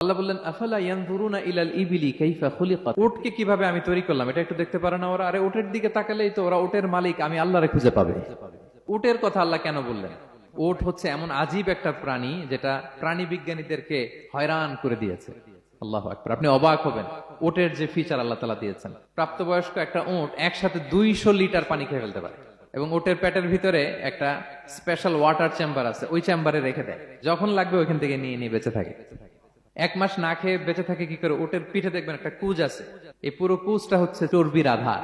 আল্লাহ বললেন, আফালা ইয়ানজুরুনা ইলাল ইবিলি কাইফা খুলিকাত? উটকে কীভাবে আমি তৈরি করলাম? এটা একটু দেখতে পারে না ওরা। আরে, উটের দিকে তাকালেই তো ওরা উটের মালিক, আমি আল্লাহরে খুঁজে পাবে। উটের কথা আল্লাহ কেন বললেন? উট হচ্ছে এমন আজীব একটা প্রাণী যেটা প্রাণী বিজ্ঞানীদেরকে হয়রান করে দিয়েছে। আল্লাহ আপনি অবাক হবেন ওটের যে ফিচার আল্লাহ তালা দিয়েছেন। প্রাপ্তবয়স্ক একটা উট একসাথে দুইশো লিটার পানি খেয়ে ফেলতে পারে। এবং ওটের প্যাটের ভিতরে একটা স্পেশাল ওয়াটার চেম্বার আছে, ওই চেম্বারে রেখে দেয়। যখন লাগবে ওইখান থেকে নিয়ে নিয়ে বেঁচে থাকে। এক মাস না খেয়ে বেঁচে থাকে কি করে? ওটের পিঠে দেখবেন একটা কুজ আছে। এই পুরো কুজটা হচ্ছে চর্বির আধার।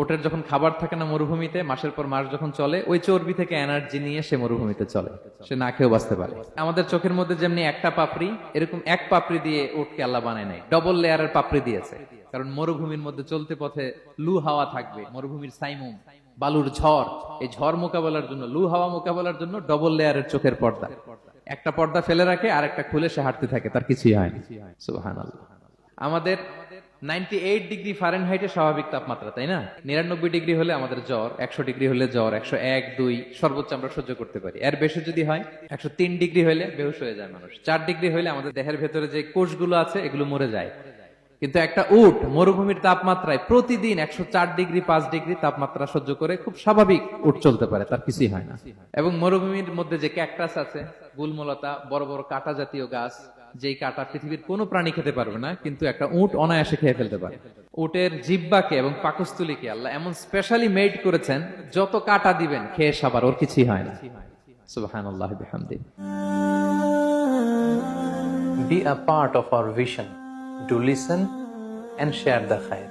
ওটের যখন খাবার থাকে না মরুভূমিতে, মাসের পর মাস যখন চলে, ওই চর্বি থেকে এনার্জি নিয়ে সে মরুভূমিতে চলে। সে না খেয়েও বাঁচতে পারে। আমাদের চোখের মধ্যে যেমনি একটা পাপড়ি, এরকম এক পাপড়ি দিয়ে ওটকে আল্লাহ বানায় নাই। ডবল লেয়ারের পাপড়ি দিয়েছে। কারণ মরুভূমির মধ্যে চলতে পথে লু হাওয়া থাকবে, মরুভূমির সাইমুম, বালুর ঝড়। এই ঝড় মোকাবেলার জন্য, লু হাওয়া মোকাবেলার জন্য ডবল লেয়ারের চোখের পর্দা। একটা পর্দা ফেলে রাখে আর একটা খুলে সে হাঁটতে থাকে, তার কিছুই হয় না। সুবহানাল্লাহ। আমাদের নাইনটি এইট ডিগ্রি ফারেনহাইটের স্বাভাবিক তাপমাত্রা, তাই না? নিরানব্বই ডিগ্রি হলে আমাদের জ্বর, একশো ডিগ্রি হলে জ্বর, একশো এক, দুই, সর্বোচ্চ আমরা সহ্য করতে পারি। এর বেশি যদি হয়, একশো তিন ডিগ্রি হলে বেহুশ হয়ে যায় মানুষ। চার ডিগ্রি হলে আমাদের দেহের ভেতরে যে কোষগুলো আছে, এগুলো মরে যায়। কিন্তু একটা উট মরুভূমির তাপমাত্রায় প্রতিদিন একশো চার ডিগ্রি, পাঁচ ডিগ্রি তাপমাত্রা সহ্য করে খুব স্বাভাবিক উট চলতে পারে, তার কিছুই হয় না। এবং মরুভূমির মধ্যে যে ক্যাকটাস আছে গুলমলতা, বড় বড় কাটা জাতীয় গাছ, যেই কাটা পৃথিবীর কোনো প্রাণী খেতে পারবে না, কিন্তু একটা উট অনায়াসে খেয়ে ফেলতে পারে। উটের জিব্বাকে এবং পাকস্থলীকে আল্লাহ এমন স্পেশালি মেড করেছেন, যত কাটা দিবেন, খেয়ে সাবার, ওর কিছুই হয় না। সুবহানাল্লাহ বিহামদি। Be a part of our vision. To listen and share the khair.